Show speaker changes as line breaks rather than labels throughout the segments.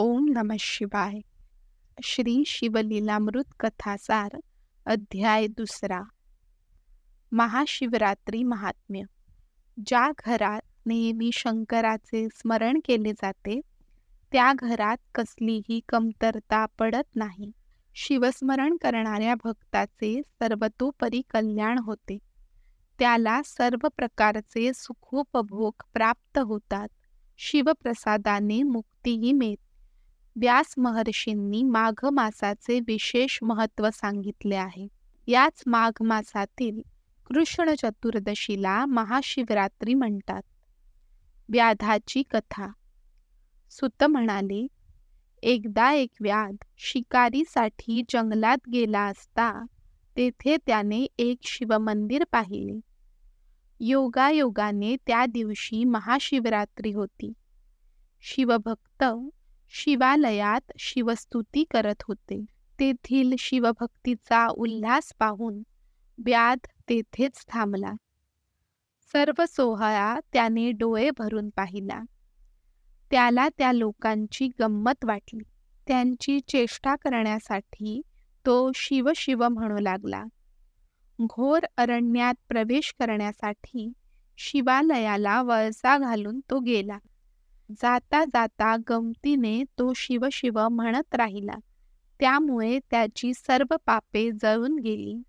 ओम नम शिवाय. श्री शिवलीलामृत कथासार अध्याय दुसरा. महाशिवरात्री महात्म्य. ज्या घरात नेहमी शंकराचे स्मरण केले जाते त्या घरात कसलीही कमतरता पडत नाही. शिवस्मरण करणाऱ्या भक्ताचे सर्वतोपरी कल्याण होते. त्याला सर्व प्रकारचे सुखोपभोग प्राप्त होतात. शिवप्रसादाने मुक्तीही मिळते. व्यास महर्षींनी माघ मासाचे विशेष महत्त्व सांगितले आहे. याच माघ मासातील कृष्ण चतुर्दशीला महाशिवरात्री म्हणतात. व्याधाची कथा. सुत म्हणाले एकदा एक व्याध शिकारीसाठी जंगलात गेला असता तेथे त्याने एक शिवमंदिर पाहिले. योगायोगाने त्या दिवशी महाशिवरात्री होती. शिवभक्त शिवालयात शिवस्तुती करत होते. तेथील शिवभक्तीचा उल्हास पाहून व्याध तेथेच थांबला. सर्व सोहळा त्याने डोळे भरून पाहिला. त्याला त्या लोकांची गंमत वाटली. त्यांची चेष्टा करण्यासाठी तो शिव शिव म्हणू लागला. घोर अरण्यात प्रवेश करण्यासाठी शिवालयाला वळसा घालून तो गेला. जाता जाता गमतीने तो शिव शिव म्हणत राहिला. त्यामुळे त्याची सर्व पापे जळून गेली.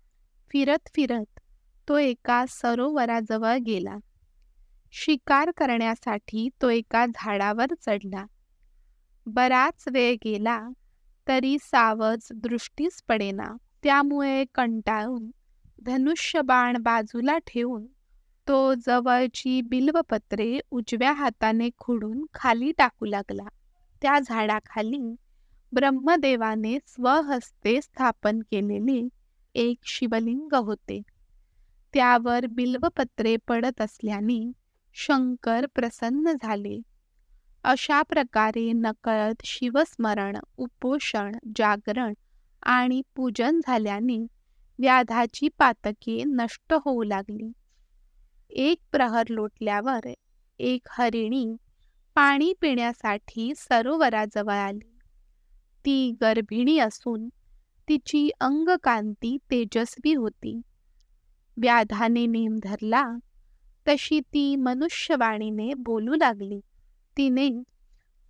फिरत फिरत तो एका सरोवराजवळ गेला. शिकार करण्यासाठी तो एका झाडावर चढला. बराच वेळ गेला तरी सावज दृष्टीस पडेना. त्यामुळे कंटाळून धनुष्यबाण बाजूला ठेवून तो जवळची बिल्वपत्रे उजव्या हाताने खुडून खाली टाकू लागला. त्या झाडाखाली ब्रह्मदेवाने स्वहस्ते स्थापन केलेले एक शिवलिंग होते. त्यावर बिल्वपत्रे पडत असल्याने शंकर प्रसन्न झाले. अशा प्रकारे नकळत शिवस्मरण उपोषण जागरण आणि पूजन झाल्याने व्याधाची पातके नष्ट होऊ लागली. एक प्रहर लोटल्यावर एक हरिणी पाणी पिण्यासाठी सरोवराजवळ आली. ती गर्भिणी असून तिची अंगकांती तेजस्वी होती. व्याधाने नेम धरला तशी ती मनुष्यवाणीने बोलू लागली. तिने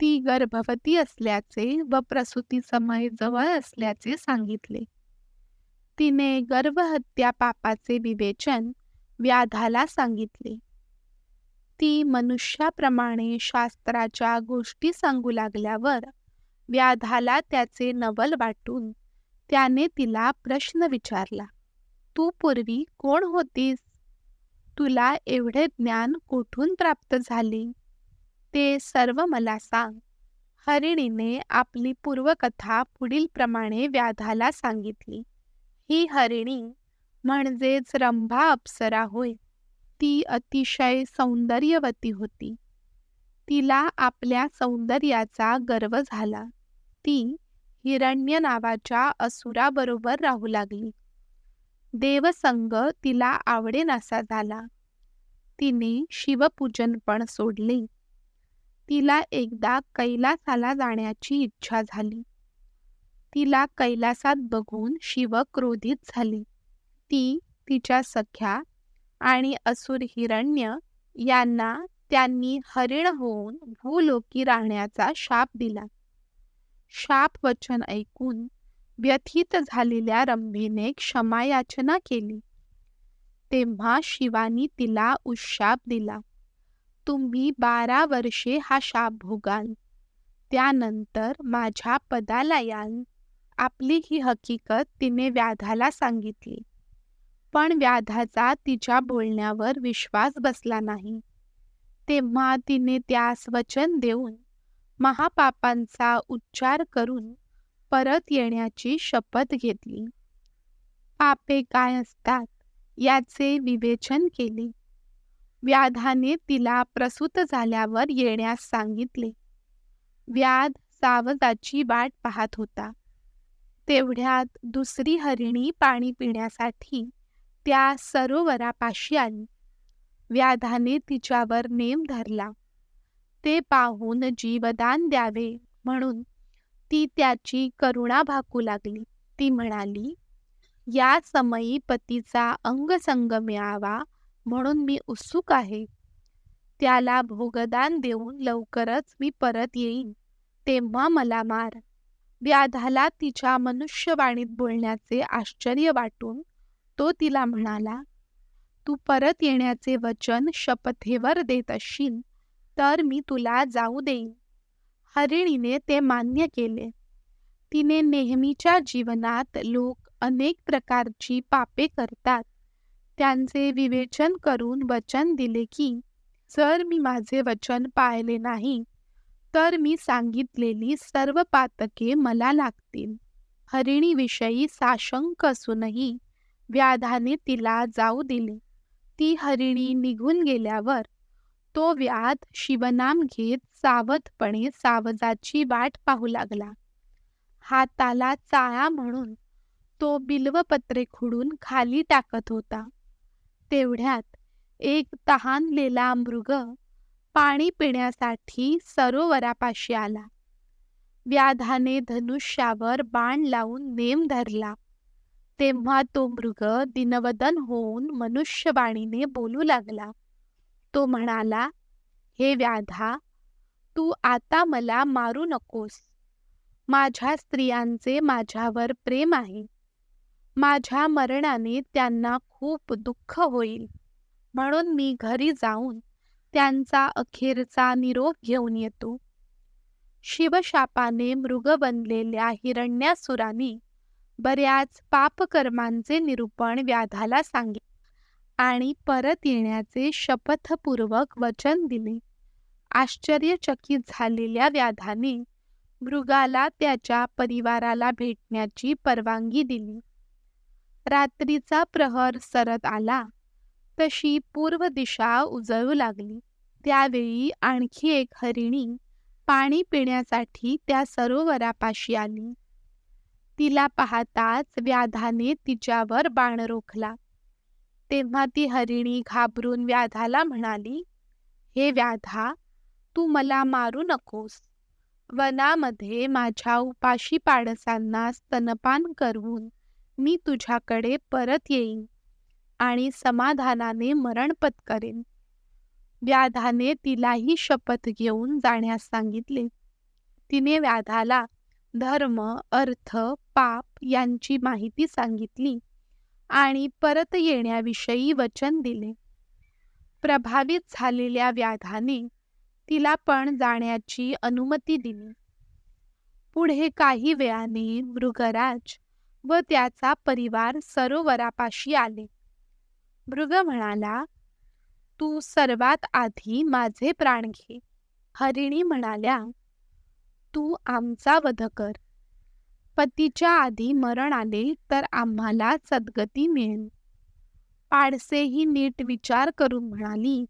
ती गर्भवती असल्याचे व प्रसूती समय जवळ असल्याचे सांगितले. तिने गर्भहत्या पापाचे विवेचन व्याधाला सांगितले. ती मनुष्याप्रमाणे शास्त्राच्या गोष्टी सांगू लागल्यावर व्याधाला त्याचे नवल वाटून त्याने तिला प्रश्न विचारला तू पूर्वी कोण होतीस? तुला एवढे ज्ञान कुठून प्राप्त झाले? ते सर्व मला सांग. हरिणीने आपली पूर्वकथा पुढील प्रमाणे व्याधाला सांगितली. ही हरिणी म्हणजेच रंभा अप्सरा होय. ती अतिशय सौंदर्यवती होती. तिला आपल्या सौंदर्याचा गर्व झाला. ती हिरण्य नावाच्या असुराबरोबर राहू लागली. देवसंग तिला आवडेनासा झाला. तिने शिवपूजन पण सोडले. तिला एकदा कैलासाला जाण्याची इच्छा झाली. तिला कैलासात बघून शिव क्रोधित झाले. ती तिच्या सख्या आणि असुर हिरण्य यांना त्यांनी हरिण होऊन भूलोकी राहण्याचा शाप दिला. शाप वचन ऐकून व्यथित झालेल्या रंभेने क्षमायाचना केली. तेव्हा शिवानी तिला उशाप दिला. तुम्ही बारा वर्षे हा शाप भोगाल. त्यानंतर माझ्या पदाला याल. आपली ही हकीकत तिने व्याधाला सांगितली. पण व्याधाचा तिच्या बोलण्यावर विश्वास बसला नाही. तेव्हा तिने त्यास वचन देऊन महापापांचा उच्चार करून परत येण्याची शपथ घेतली. पापे काय असतात याचे विवेचन केले. व्याधाने तिला प्रसूत झाल्यावर येण्यास सांगितले. व्याध सावजाची वाट पाहत होता. तेवढ्यात दुसरी हरिणी पाणी पिण्यासाठी त्या सरोवरापाशी आली. व्याधाने तिच्यावर नेम धरला. ते पाहून जीवदान द्यावे म्हणून ती त्याची करुणा भाकू लागली. ती म्हणाली या समयी पतीचा अंगसंग मिळावा म्हणून मी उत्सुक आहे. त्याला भोगदान देऊन लवकरच मी परत येईन. तेव्हा मला मार. व्याधाला तिच्या मनुष्यवाणीत बोलण्याचे आश्चर्य वाटून तो तिला म्हणाला तू परत येण्याचे वचन शपथेवर देत असशील तर मी तुला जाऊ देईन. हरिणीने ते मान्य केले. तिने नेहमीच्या जीवनात लोक अनेक प्रकारची पापे करतात. त्यांचे विवेचन करून वचन दिले की जर मी माझे वचन पाळले नाही तर मी सांगितलेली सर्व पातके मला लागतील. हरिणीविषयी साशंक असूनही व्याधाने तिला जाऊ दिले. ती हरिणी निघून गेल्यावर तो व्याध शिवनाम घेत सावधपणे सावजाची वाट पाहू लागला. हाताला चाळा म्हणून तो बिल्वपत्रे खुडून खाली टाकत होता. तेवढ्यात एक तहानलेला मृग पाणी पिण्यासाठी सरोवरापाशी आला. व्याधाने धनुष्यावर बाण लावून नेम धरला. तेव्हा तो मृग दिनवदन होऊन मनुष्यवाणीने बोलू लागला. तो म्हणाला हे व्याधा तू आता मला मारू नकोस. माझ्या स्त्रियांचे माझ्यावर प्रेम आहे. माझ्या मरणाने त्यांना खूप दुःख होईल. म्हणून मी घरी जाऊन त्यांचा अखेरचा निरोप घेऊन येतो. शिवशापाने मृग बनलेल्या हिरण्यासुराने बऱ्याच पापकर्मांचे निरूपण व्याधाला सांगितले आणि परत येण्याचे शपथपूर्वक वचन दिले. आश्चर्यचकित झालेल्या व्याधाने मृगाला त्याच्या परिवाराला भेटण्याची परवानगी दिली. रात्रीचा प्रहर सरत आला. तशी पूर्व दिशा उजळू लागली. त्यावेळी आणखी एक हरिणी पाणी पिण्यासाठी त्या सरोवरापाशी आली. तिला पाहताच व्याधाने तिच्यावर बाण रोखला. तेव्हा ती हरिणी घाबरून व्याधाला म्हणाली हे व्याधा तू मला मारू नकोस. वनामध्ये माझ्या उपाशी पाडसांना स्तनपान करून मी तुझ्याकडे परत येईन आणि समाधानाने मरण पत्करेन. व्याधाने तिलाही शपथ घेऊन जाण्यास सांगितले. तिने व्याधाला धर्म अर्थ पाप यांची माहिती सांगितली आणि परत येण्याविषयी वचन दिले. प्रभावित झालेल्या व्याधाने तिला पण जाण्याची अनुमती दिली. पुढे काही वेळाने मृगराज व त्याचा परिवार सरोवरापाशी आले. मृग म्हणाला तू सर्वात आधी माझे प्राण घे. हरिणी म्हणाल्या तू आमचा वध कर. पतीच्या आधी मरण आले तर आम्हाला सद्गती मिळेल. पाडसेही नीट विचार करून म्हणाली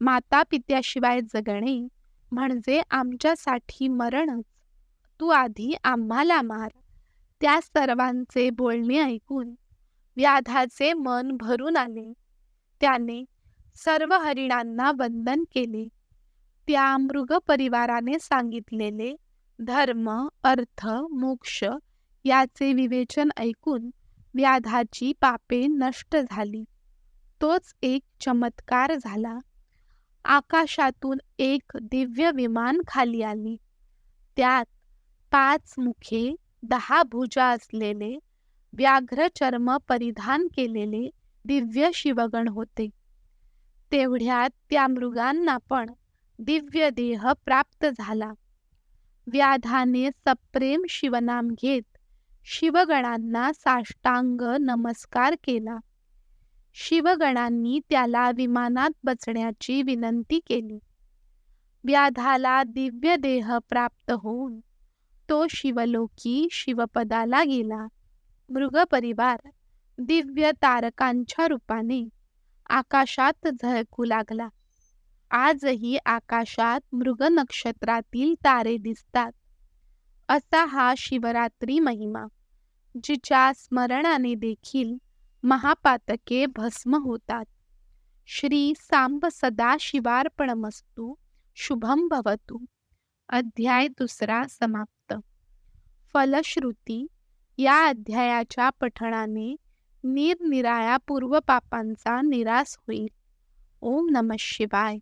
माता पित्याशिवाय जगणे म्हणजे आमच्यासाठी मरणच. तू आधी आम्हाला मार त्या सर्वांचे बोलणे ऐकून व्याधाचे मन भरून आले. त्याने सर्व हरिणांना वंदन केले. त्या मृग परिवाराने सांगितलेले धर्म अर्थ मोक्ष याचे विवेचन ऐकून व्याधाची पापे नष्ट झाली. तोच एक चमत्कार झाला. आकाशातून एक दिव्य विमान खाली आली. त्यात पाच मुखे दहा भुजा असलेले व्याघ्र चर्म परिधान केलेले दिव्य शिवगण होते. तेवढ्यात त्या मृगांना पण दिव्य देह प्राप्त झाला. व्याधाने सप्रेम शिवनाम घेत शिवगणांना साष्टांग नमस्कार केला. शिवगणांनी त्याला विमानात बसण्याची विनंती केली. व्याधाला दिव्य देह प्राप्त होऊन तो शिवलोकी शिवपदाला गेला. मृग परिवार दिव्य तारकांच्या रूपाने आकाशात झळकू लागला. आजही आकाशात मृग नक्षत्रातील तारे दिसतात. असा हा शिवरात्री महिमा जिच्या स्मरणाने देखील महापातके भस्म होतात. श्री सांब सदा शिवार्पणमस्तू शुभम भवतु. अध्याय दुसरा समाप्त. फलश्रुती या अध्यायाच्या पठणाने निरनिराळ्या पूर्वपापांचा निराश होईल. ओम नम शिवाय.